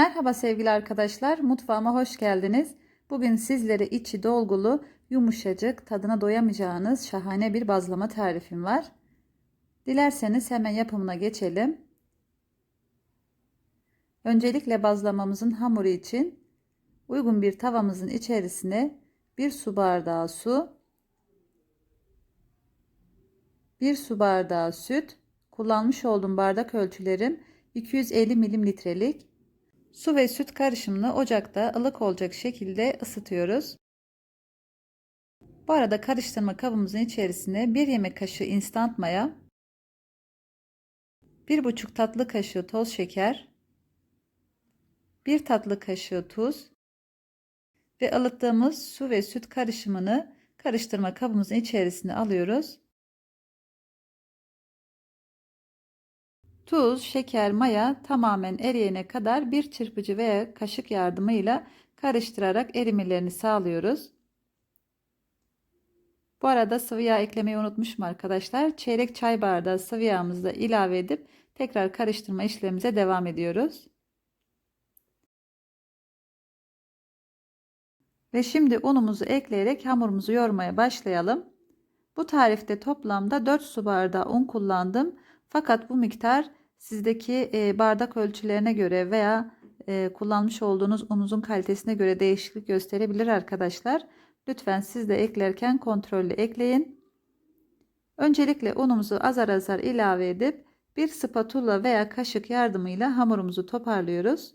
Merhaba sevgili arkadaşlar, mutfağıma hoş geldiniz. Bugün sizlere içi dolgulu, yumuşacık, tadına doyamayacağınız şahane bir bazlama tarifim var. Dilerseniz hemen yapımına geçelim. Öncelikle bazlamamızın hamuru için uygun bir tavamızın içerisine bir su bardağı su, bir su bardağı süt, kullanmış olduğum bardak ölçülerim 250 mililitrelik Su ve süt karışımını ocakta ılık olacak şekilde ısıtıyoruz. Bu arada karıştırma kabımızın içerisine 1 yemek kaşığı instant maya, 1,5 tatlı kaşığı toz şeker, 1 tatlı kaşığı tuz ve ılıttığımız su ve süt karışımını karıştırma kabımızın içerisine alıyoruz. Tuz, şeker, maya tamamen eriyene kadar bir çırpıcı veya kaşık yardımıyla karıştırarak erimelerini sağlıyoruz. Bu arada sıvı yağ eklemeyi unutmuşum arkadaşlar. Çeyrek çay bardağı sıvı yağımızı da ilave edip tekrar karıştırma işlemimize devam ediyoruz. Ve şimdi unumuzu ekleyerek hamurumuzu yoğurmaya başlayalım. Bu tarifte toplamda 4 su bardağı un kullandım. Fakat bu miktar sizdeki bardak ölçülerine göre veya kullanmış olduğunuz unuzun kalitesine göre değişiklik gösterebilir arkadaşlar. Lütfen siz de eklerken kontrollü ekleyin. Öncelikle unumuzu azar azar ilave edip bir spatula veya kaşık yardımıyla hamurumuzu toparlıyoruz.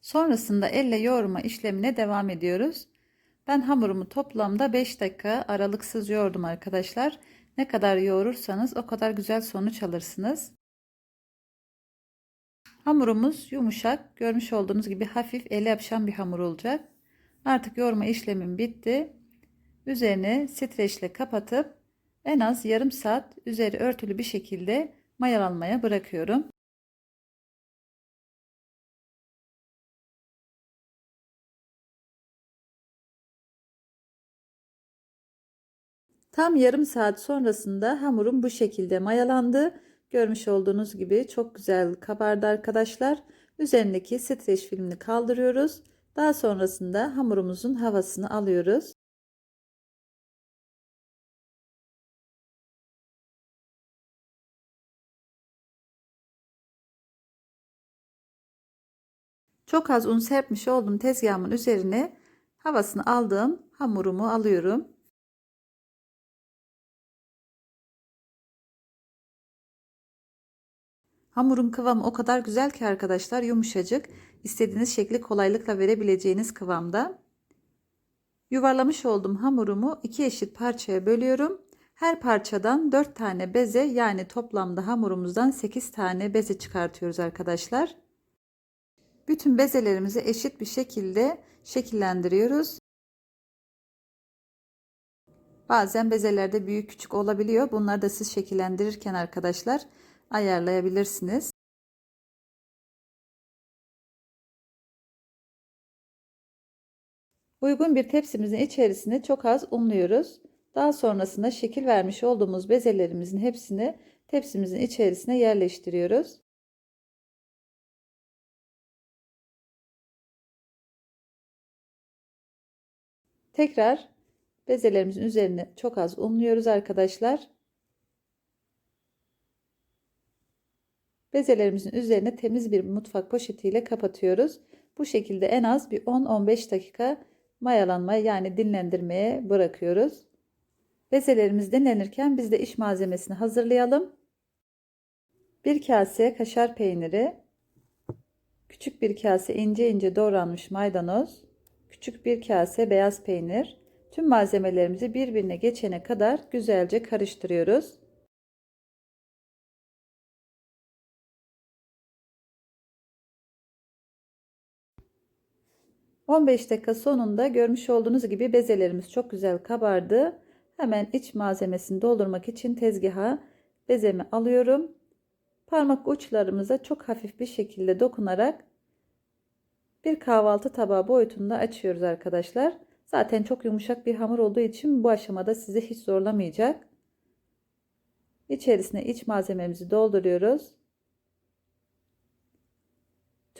Sonrasında elle yoğurma işlemine devam ediyoruz. Ben hamurumu toplamda 5 dakika aralıksız yoğurdum arkadaşlar. Ne kadar yoğurursanız o kadar güzel sonuç alırsınız. Hamurumuz yumuşak. Görmüş olduğunuz gibi hafif ele yapışan bir hamur olacak. Artık yoğurma işlemim bitti. Üzerine streçle kapatıp en az yarım saat üzeri örtülü bir şekilde mayalanmaya bırakıyorum. Tam yarım saat sonrasında hamurum bu şekilde mayalandı. Görmüş olduğunuz gibi çok güzel kabardı arkadaşlar. Üzerindeki streç filmini kaldırıyoruz. Daha sonrasında hamurumuzun havasını alıyoruz. Çok az un serpmiş olduğum tezgahımın üzerine havasını aldığım hamurumu alıyorum. Hamurun kıvamı o kadar güzel ki arkadaşlar yumuşacık. İstediğiniz şekli kolaylıkla verebileceğiniz kıvamda. Yuvarlamış olduğum hamurumu iki eşit parçaya bölüyorum. Her parçadan 4 tane beze yani toplamda hamurumuzdan 8 tane beze çıkartıyoruz arkadaşlar. Bütün bezelerimizi eşit bir şekilde şekillendiriyoruz. Bazen bezelerde büyük küçük olabiliyor. Bunları da siz şekillendirirken arkadaşlar ayarlayabilirsiniz. Uygun bir tepsimizin içerisine çok az unluyoruz. Daha sonrasında şekil vermiş olduğumuz bezelerimizin hepsini tepsimizin içerisine yerleştiriyoruz. Tekrar bezelerimizin üzerine çok az unluyoruz arkadaşlar. Bezelerimizin üzerine temiz bir mutfak poşetiyle kapatıyoruz. Bu şekilde en az bir 10-15 dakika mayalanmaya yani dinlendirmeye bırakıyoruz. Bezelerimiz dinlenirken biz de iş malzemesini hazırlayalım. Bir kase kaşar peyniri, küçük bir kase ince ince doğranmış maydanoz, küçük bir kase beyaz peynir. Tüm malzemelerimizi birbirine geçene kadar güzelce karıştırıyoruz. 15 dakika sonunda görmüş olduğunuz gibi bezelerimiz çok güzel kabardı. Hemen iç malzemesini doldurmak için tezgaha bezemi alıyorum. Parmak uçlarımıza çok hafif bir şekilde dokunarak bir kahvaltı tabağı boyutunda açıyoruz arkadaşlar. Zaten çok yumuşak bir hamur olduğu için bu aşamada sizi hiç zorlamayacak. İçerisine iç malzememizi dolduruyoruz.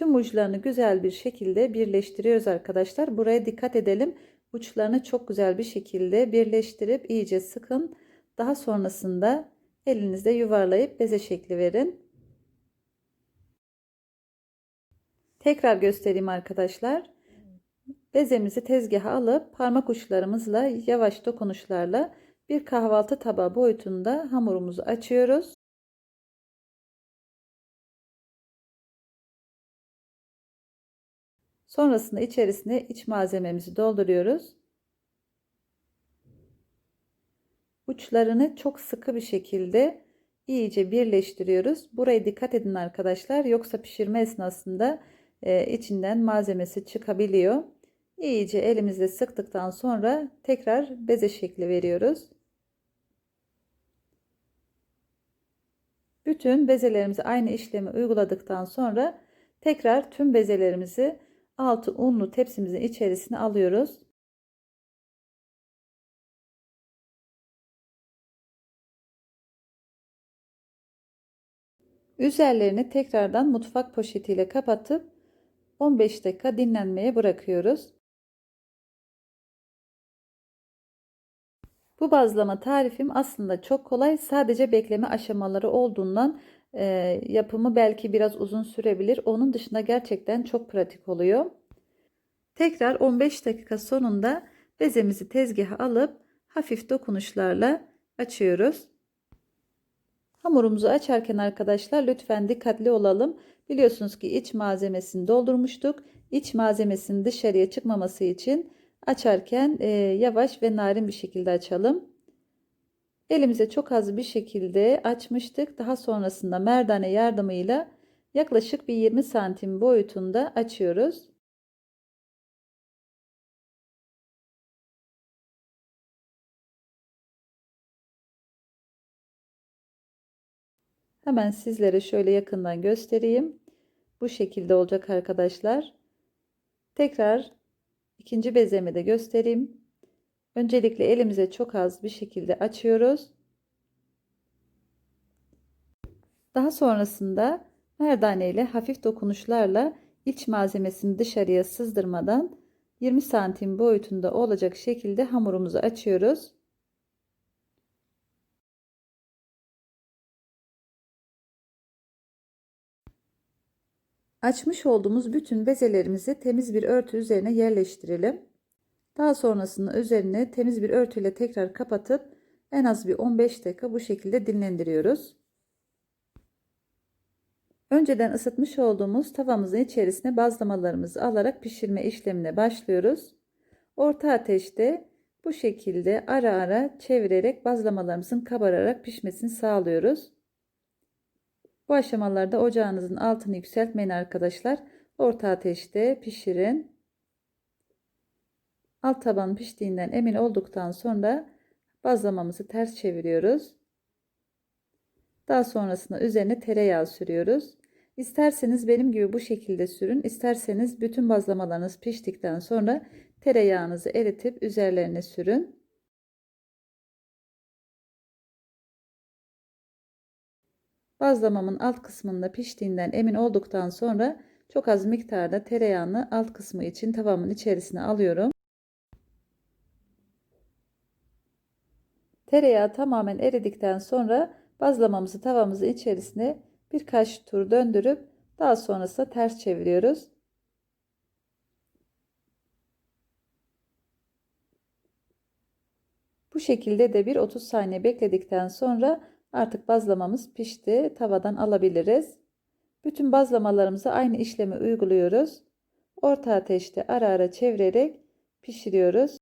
Tüm uçlarını güzel bir şekilde birleştiriyoruz arkadaşlar. Buraya dikkat edelim. Uçlarını çok güzel bir şekilde birleştirip iyice sıkın. Daha sonrasında elinizde yuvarlayıp beze şekli verin. Tekrar göstereyim arkadaşlar. Bezemizi tezgaha alıp parmak uçlarımızla yavaş dokunuşlarla bir kahvaltı tabağı boyutunda hamurumuzu açıyoruz. Sonrasında içerisine iç malzememizi dolduruyoruz. Uçlarını çok sıkı bir şekilde iyice birleştiriyoruz. Buraya dikkat edin arkadaşlar. Yoksa pişirme esnasında e, içinden malzemesi çıkabiliyor. İyice elimizle sıktıktan sonra tekrar beze şekli veriyoruz. Bütün bezelerimizi aynı işlemi uyguladıktan sonra tekrar tüm bezelerimizi altı unlu tepsimizin içerisine alıyoruz. Üzerlerini tekrardan mutfak poşetiyle kapatıp 15 dakika dinlenmeye bırakıyoruz. Bu bazlama tarifim aslında çok kolay. Sadece bekleme aşamaları olduğundan e, yapımı belki biraz uzun sürebilir. Onun dışında gerçekten çok pratik oluyor. Tekrar 15 dakika sonunda bezemizi tezgaha alıp hafif dokunuşlarla açıyoruz. Hamurumuzu açarken arkadaşlar lütfen dikkatli olalım. Biliyorsunuz ki iç malzemesini doldurmuştuk. İç malzemesinin dışarıya çıkmaması için açarken e, yavaş ve narin bir şekilde açalım. Elimize çok az bir şekilde açmıştık. Daha sonrasında merdane yardımıyla yaklaşık bir 20 santim boyutunda açıyoruz. Hemen sizlere şöyle yakından göstereyim. Bu şekilde olacak arkadaşlar. Tekrar ikinci bezemi de göstereyim. Öncelikle elimize çok az bir şekilde açıyoruz. Daha sonrasında merdane ile hafif dokunuşlarla iç malzemesini dışarıya sızdırmadan 20 santim boyutunda olacak şekilde hamurumuzu açıyoruz. Açmış olduğumuz bütün bezelerimizi temiz bir örtü üzerine yerleştirelim. Daha sonrasında üzerine temiz bir örtüyle tekrar kapatıp en az bir 15 dakika bu şekilde dinlendiriyoruz. Önceden ısıtmış olduğumuz tavamızın içerisine bazlamalarımızı alarak pişirme işlemine başlıyoruz. Orta ateşte bu şekilde ara ara çevirerek bazlamalarımızın kabararak pişmesini sağlıyoruz. Bu aşamalarda ocağınızın altını yükseltmeyin arkadaşlar. Orta ateşte pişirin. Alt taban piştiğinden emin olduktan sonra bazlamamızı ters çeviriyoruz. Daha sonrasında üzerine tereyağı sürüyoruz. İsterseniz benim gibi bu şekilde sürün. İsterseniz bütün bazlamalarınız piştikten sonra tereyağınızı eritip üzerlerine sürün. Bazlamamın alt kısmında piştiğinden emin olduktan sonra çok az miktarda tereyağını alt kısmı için tavamın içerisine alıyorum. Tereyağı tamamen eridikten sonra bazlamamızı tavamızın içerisine birkaç tur döndürüp daha sonrasında ters çeviriyoruz. Bu şekilde de bir 30 saniye bekledikten sonra Artık bazlamamız pişti. Tavadan alabiliriz. Bütün bazlamalarımızı aynı işlemi uyguluyoruz. Orta ateşte ara ara çevirerek pişiriyoruz.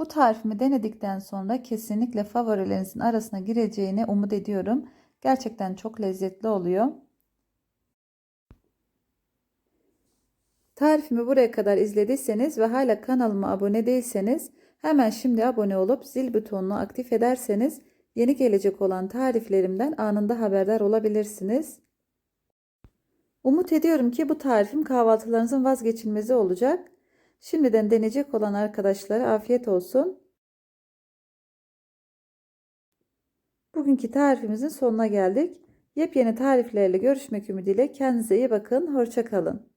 Bu tarifimi denedikten sonra kesinlikle favorilerinizin arasına gireceğini umut ediyorum. Gerçekten çok lezzetli oluyor. Tarifimi buraya kadar izlediyseniz ve hala kanalıma abone değilseniz hemen şimdi abone olup zil butonunu aktif ederseniz yeni gelecek olan tariflerimden anında haberdar olabilirsiniz. Umut ediyorum ki bu tarifim kahvaltılarınızın vazgeçilmezi olacak. Şimdiden deneyecek olan arkadaşlara afiyet olsun. Bugünkü tarifimizin sonuna geldik. Yepyeni tariflerle görüşmek ümidiyle kendinize iyi bakın. Hoşça kalın.